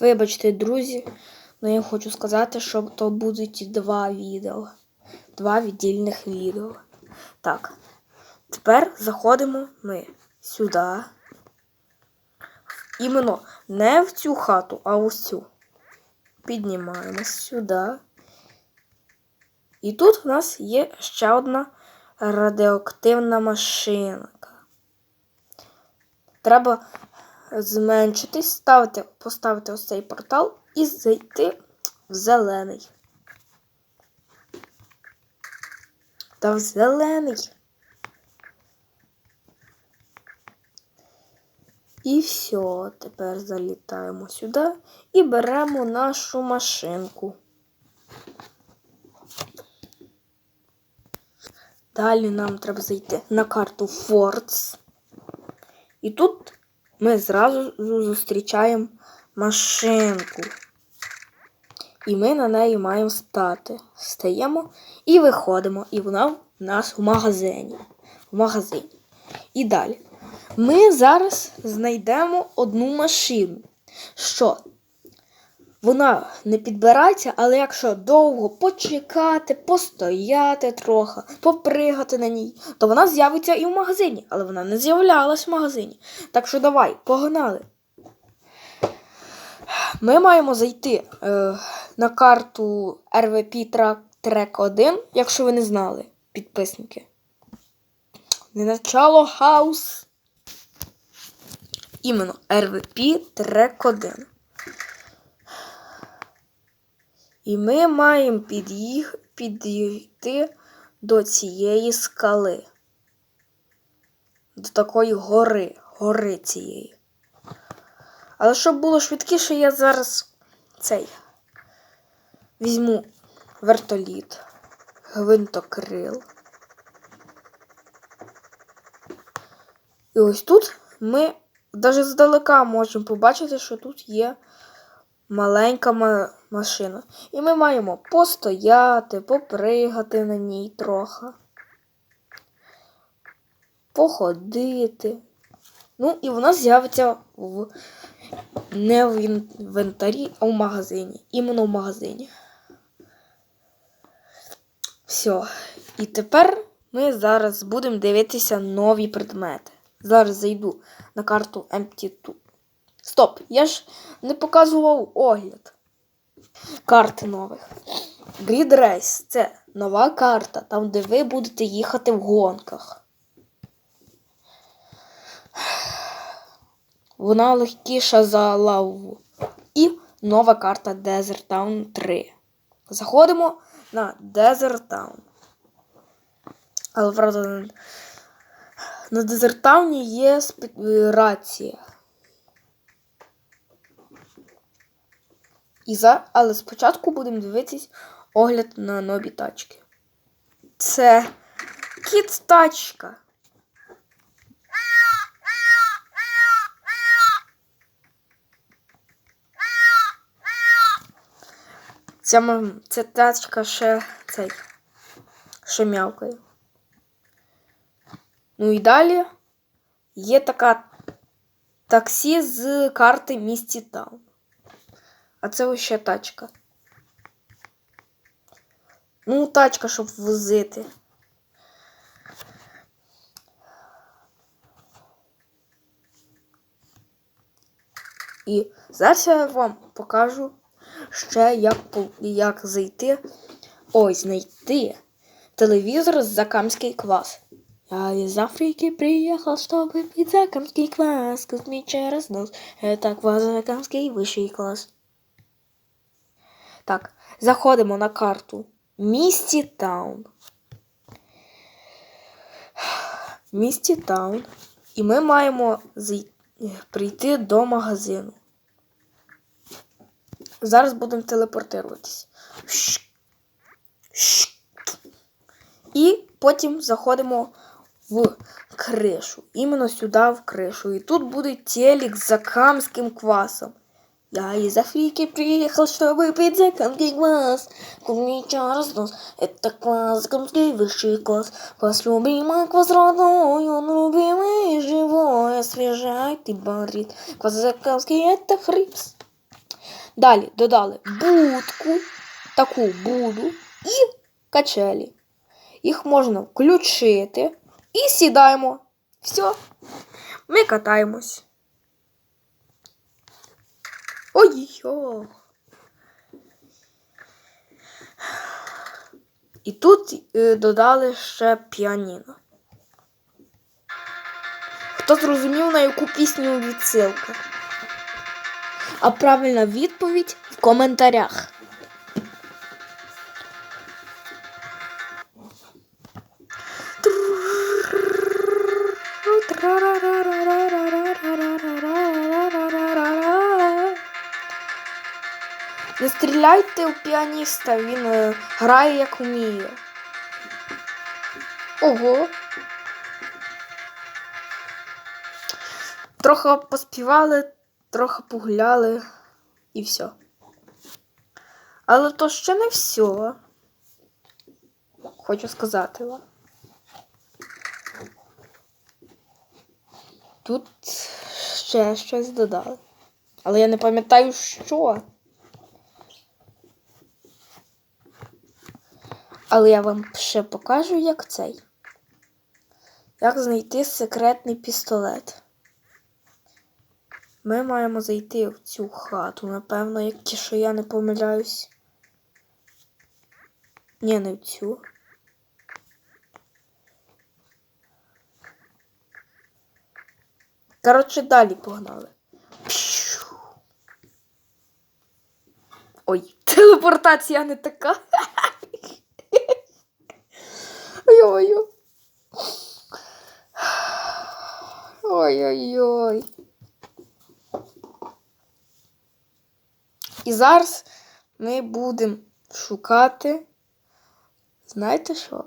Вибачте, друзі, але я хочу сказати, що то будуть два відео. Два віддільних відео. Так. Тепер заходимо ми сюди. Іменно не в цю хату, а ось цю. Піднімаємось сюди. І тут в нас є ще одна радіоактивна машинка. Треба зменшитись, ставити, поставити ось цей портал і зайти в зелений. Та в зелений. І все, тепер залітаємо сюди і беремо нашу машинку. Далі нам треба зайти на карту Фордс. І тут ми зразу зустрічаємо машинку. І ми на неї маємо стати. Стаємо і виходимо. І вона в нас в магазині. В магазині. І далі. Ми зараз знайдемо одну машину. Що? Вона не підбирається, але якщо довго почекати, постояти трохи, попригати на ній, то вона з'явиться і в магазині, але вона не з'являлась в магазині. Так що давай, погнали. Ми маємо зайти е, на карту RVP Track 1, якщо ви не знали, підписники. Не начало хаус. Іменно RVP Track 1. І ми маємо під'їх, підійти до цієї скали. До такої гори, гори цієї. Але щоб було швидкіше, я зараз цей візьму вертоліт, гвинтокрил. І ось тут ми навіть здалека можемо побачити, що тут є маленька машина. І ми маємо постояти, попригати на ній трохи, походити. Ну, і вона з'явиться в не в інвентарі, а в магазині. Іменно в магазині. Все. І тепер ми зараз будемо дивитися нові предмети. Зараз зайду на карту Empty2. Стоп! Я ж не показував огляд карти нових. Grid Race це нова карта, там, де ви будете їхати в гонках. Вона легкіша за лаву. І нова карта Desert Town 3. Заходимо на Desert Town. Але правда, на Desert Town є рація. І за... Але спочатку будемо дивитись огляд на нові тачки. Це кіт тачка. Ця, ця тачка ще цей ще м'явкає. Ну і далі є така таксі з карти місті Таун. А це ось ще тачка. Ну, тачка, щоб возити. І зараз я вам покажу ще, як як зайти. Ой, знайти телевізор з Закамський клас. Я из Африки приехал, чтобы пить закамский квас. Кузьми через нос. Это квас закамский высший класс. Так, заходимо на карту. Місті Таун. Місті Таун. І ми маємо прийти до магазину. Зараз будемо телепортуватись. І потім заходимо в кришу. Іменно сюди в кришу. І тут буде телек з закамським квасом. Я из Африки приехал, чтобы пить закамский квас. Куми через нос, это квас, закамский высший класс. Квас любимый, квас родной, он любимый, живой, освежает и борит. Квас закамский, это хрипс. Далі додали будку, таку буду і качелі. Їх можна включити і сідаємо. Все, ми катаємось. Ой-йо. І тут е, додали ще піаніно. Хто зрозумів, на яку пісню відсилка? А правильна відповідь в коментарях. Не стріляйте у піаніста, він е, грає як вміє. Ого. Трохи поспівали, трохи погуляли і все. Але то ще не все. Хочу сказати вам. Тут ще щось додали. Але я не пам'ятаю, що. Але я вам ще покажу, як цей. Як знайти секретний пістолет. Ми маємо зайти в цю хату, напевно, якщо я не помиляюсь. Ні, не в цю. Коротше, далі погнали. Ой, телепортація не така. Ой-ой-ой. Ой-ой-ой. І зараз ми будемо шукати. Знаєте що?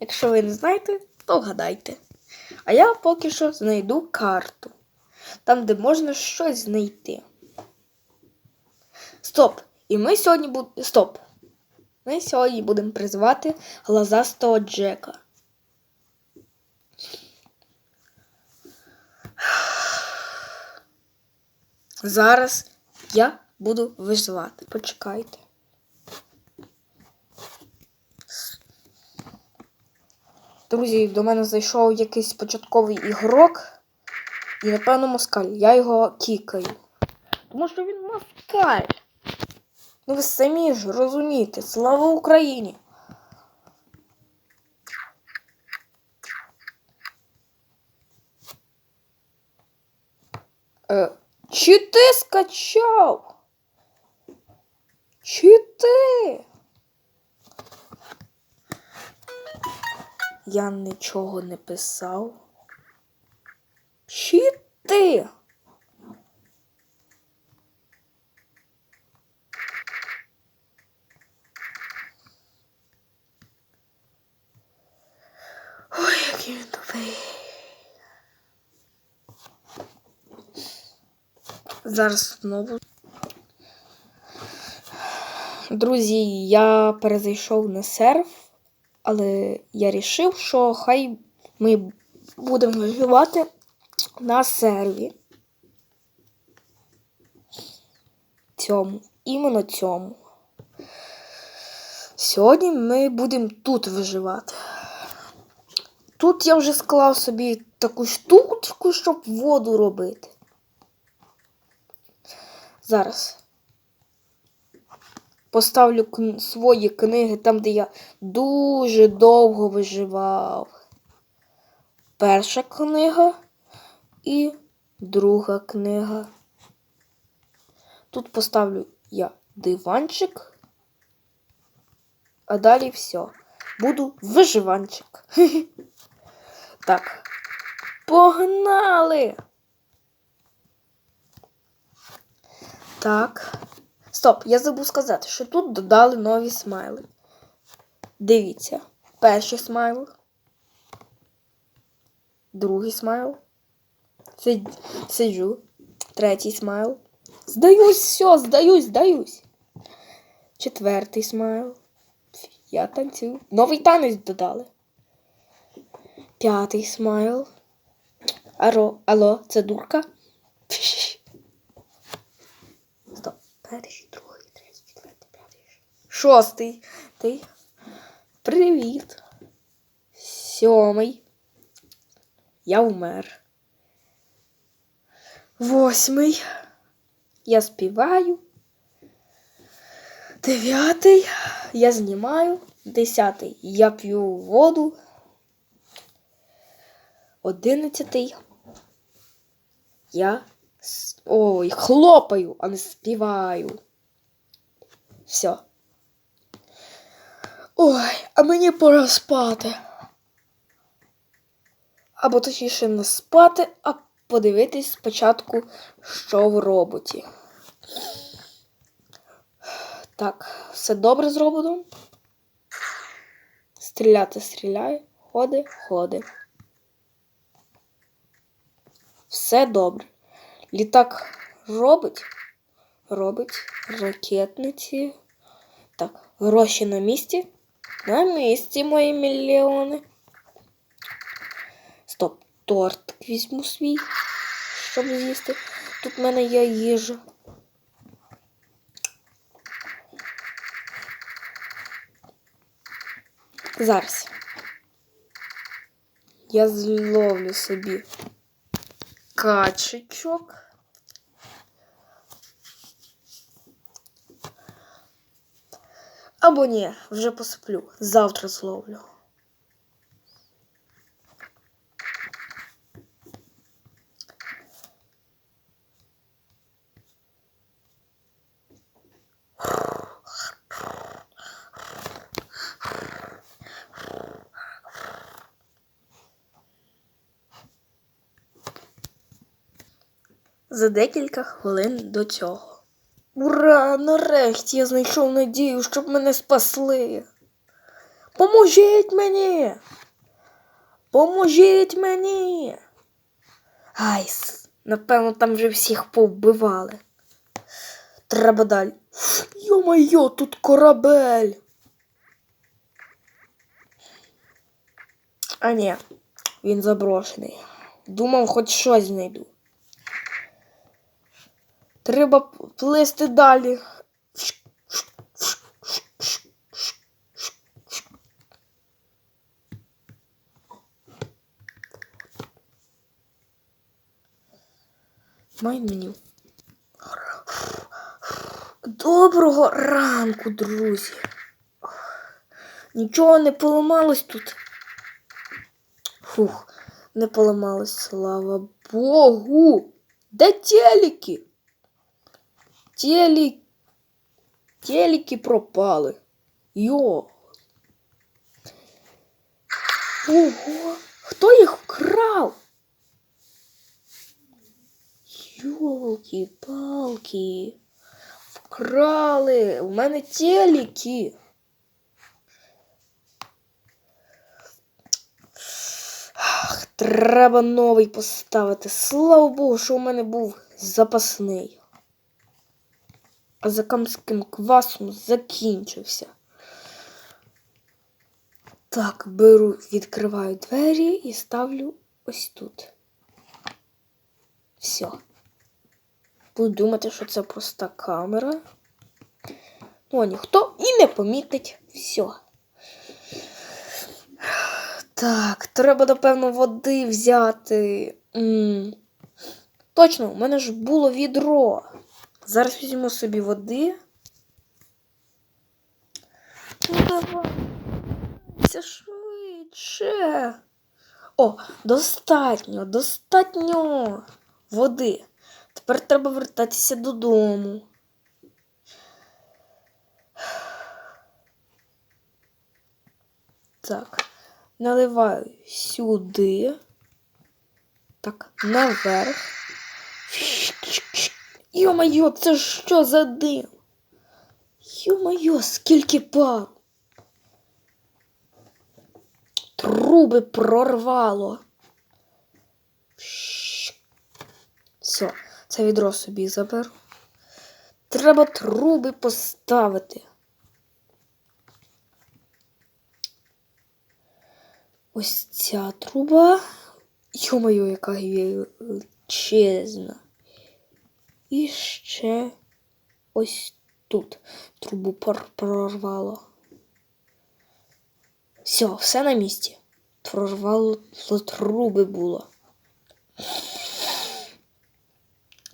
Якщо ви не знаєте, то вгадайте. А я поки що знайду карту. Там, де можна щось знайти. Стоп! І ми сьогодні будемо. Стоп! Ми сьогодні будемо призвати глазастого Джека. Зараз я буду виживати. Почекайте. Друзі, до мене зайшов якийсь початковий ігрок. І, напевно, москаль. Я його кікаю. Тому що він москаль. Ну ви самі ж розумієте. Слава Україні! Е, чи ти скачав? Чи ти? Я нічого не писав. Чи ти? Він тупий. Зараз знову. Друзі, я перезайшов на серф, але я рішив, що хай ми будемо виживати на серві. Цьому, іменно цьому. Сьогодні ми будемо тут виживати. Тут я вже склав собі таку штучку, щоб воду робити. Зараз поставлю свої книги там, де я дуже довго виживав. Перша книга і друга книга. Тут поставлю я диванчик, а далі все. Буду виживанчик. Так. Погнали! Так. Стоп, я забув сказати, що тут додали нові смайли. Дивіться, перший смайл. Другий смайл. Сид- Сиджу. Третій смайл. Здаюсь, все, здаюсь, здаюсь. Четвертий смайл. Я танцюю. Новий танець додали. П'ятий смайл. Аро, алло, це дурка? перший, другий, третій, четвертий, п'ятий, шостий. Ти. Привіт. Сьомий. Я вмер. Восьмий. Я співаю. Дев'ятий. Я знімаю. Десятий. Я п'ю воду. Одинадцятий. Я. Ой, хлопаю, а не співаю. Все. Ой, а мені пора спати. Або точніше не спати, а подивитись спочатку, що в роботі. Так, все добре з роботом. Стріляти стріляє, ходи, ходи. Все добре. Літак робить, робить ракетниці. Так, гроші на місці. На місці мої мільйони. Стоп, торт візьму свій, щоб з'їсти. Тут в мене є їжа. Зараз. Я зловлю собі качечок. Або ні, вже посиплю. Завтра зловлю. За декілька хвилин до цього. Ура! Нарешті я знайшов надію, щоб мене спасли. Поможіть мені! Поможіть мені! Айс, напевно, там вже всіх повбивали. Треба далі. Йо-майо, тут корабель. А ні, він заброшений. Думав, хоч щось знайду. Треба плисти далі. Майн меню. Доброго ранку, друзі. Нічого не поламалось тут. Фух, не поламалось, слава Богу. Де телеки? Телі... Телеки пропали. Йо. Ого, хто їх вкрав? Йолки-палки. Вкрали. У мене телеки. Ах, треба новий поставити. Слава Богу, що у мене був запасний. А закамським квасом закінчився. Так, беру, відкриваю двері і ставлю ось тут. Все. Буду думати, що це проста камера. Ну, а ніхто і не помітить. Все. Так, треба, напевно, води взяти. м Точно, у мене ж було відро. Зараз візьму собі води. Ну, давай. Це швидше. О, достатньо, достатньо води. Тепер треба вертатися додому. Так, наливаю сюди. Так, наверх. Йо-моє, це що за дим? Йо-моє, скільки пару. Труби прорвало. Все, це відро собі заберу. Треба труби поставити. Ось ця труба. Йо-моє, яка величезна. І ще ось тут трубу прорвало. Все, все на місці. Прорвало труби було.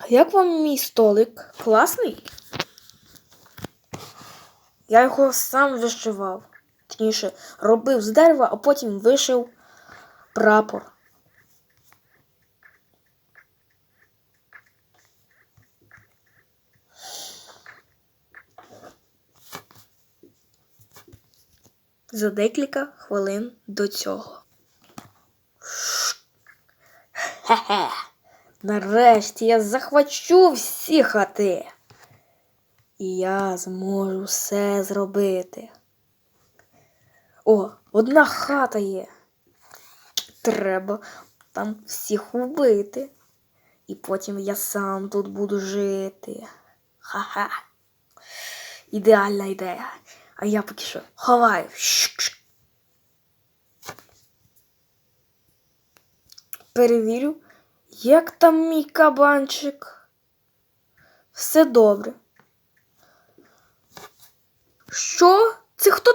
Як вам мій столик? Класний? Я його сам вишивав. Точніше, робив з дерева, а потім вишив прапор. За декілька хвилин до цього. Хе-хе. Нарешті я захвачу всі хати. І я зможу все зробити. О, одна хата є. Треба там всіх вбити. І потім я сам тут буду жити. Ха-ха. Ідеальна ідея. А я поки що ховаю. Перевірю, як там мій кабанчик. Все добре. Що? Це хто